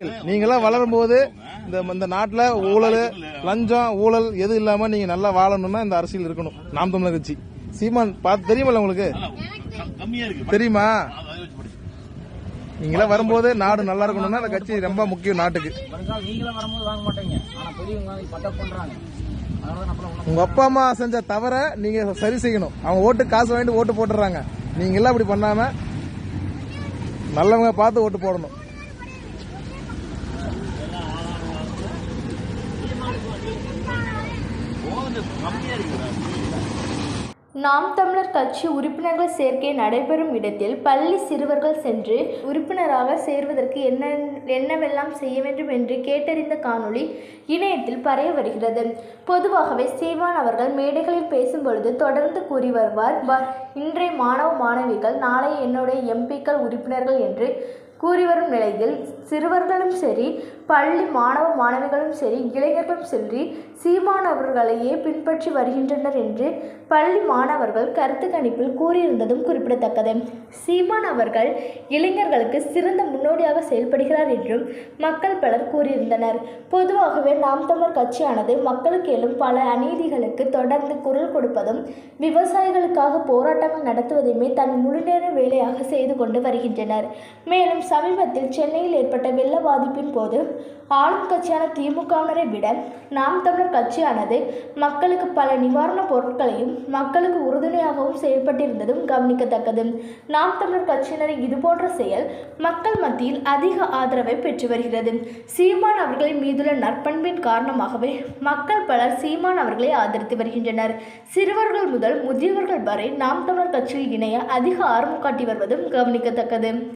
நீங்களாம் வளரும் போது இந்த இந்த நாட்டில் ஊழல் லஞ்சம் ஊழல் எது இல்லாம நீங்க நல்லா வாழணும்னா இந்த அரசியல் இருக்கணும். நாம் தமிழர் கட்சி. சீமான் பார்த்து தெரியுமில்ல உங்களுக்கு? தெரியுமா? நீங்களாம் வரும்போது நாடு நல்லா இருக்கணும்னா அந்த கட்சி ரொம்ப முக்கியம் நாட்டுக்கு. உங்க அப்பா அம்மா செஞ்ச தவற நீங்க சரி செய்யணும். அவங்க ஓட்டு காசு வாங்கிட்டு ஓட்டு போட்டுறாங்க. நீங்க எல்லாம் அப்படி பண்ணாம நல்லவங்க பார்த்து ஓட்டு போடணும். நாம் தமிழர் கட்சி உறுப்பினர்கள் சேர்க்கை நடைபெறும் இடத்தில் பள்ளி சிறுவர்கள் சென்று உறுப்பினராக சேர்வதற்கு என்ன என்னவெல்லாம் செய்ய வேண்டும் என்று கேட்டறிந்த காணொளி இணையத்தில் பரவி வருகிறது. பொதுவாகவே சீமான் அவர்கள் மேடைகளில் பேசும்பொழுது தொடர்ந்து கூறி வருவார் "வ- இன்றைய மாணவ மாணவிகள் நாளை என்னுடைய எம்பிக்கள் உறுப்பினர்கள் என்று கூறி வரும் நிலையில் சிறுவர்களும் சரி பள்ளி மாணவ மாணவிகளும் சரி இளைஞர்களும் சரி சீமான் அவர்களையே பின்பற்றி வருகின்றனர் என்று பள்ளி மாணவர்கள் கருத்து கணிப்பில் கூறியிருந்ததும் குறிப்பிடத்தக்கது. சீமான் அவர்கள் இளைஞர்களுக்கு சிறந்த முன்னோடியாக செயல்படுகிறார் என்றும் மக்கள் பலர் கூறியிருந்தனர். பொதுவாகவே நாம் தமிழர் கட்சியானது மக்களுக்கு எழும் பல அநீதிகளுக்கு தொடர்ந்து குரல் கொடுப்பதும் விவசாயிகளுக்காக போராட்டங்கள் நடத்துவதையுமே தன் முழுநேர வேலையாக செய்து கொண்டு வருகின்றனர். மேலும் சமீபத்தில் சென்னையில் ஏற்பட்ட வெள்ள பாதிப்பின் போது ஆளும் கட்சியான திமுகவினரை விட நாம் தமிழர் கட்சியானது மக்களுக்கு பல நிவாரணப் பொருட்களையும் மக்களுக்கு உறுதுணையாகவும் செயல்பட்டிருந்ததும் கவனிக்கத்தக்கது. நாம் தமிழர் கட்சியினரின் இதுபோன்ற செயல் மக்கள் மத்தியில் அதிக ஆதரவை பெற்று வருகிறது. சீமான் அவர்களின் மீதுள்ள நற்பண்பின் காரணமாகவே மக்கள் பலர் சீமான் அவர்களை ஆதரித்து வருகின்றனர். சிறுவர்கள் முதல் முதியவர்கள் வரை நாம் தமிழர் கட்சியில் இணைய அதிக ஆர்வம் காட்டி வருவதும் கவனிக்கத்தக்கது.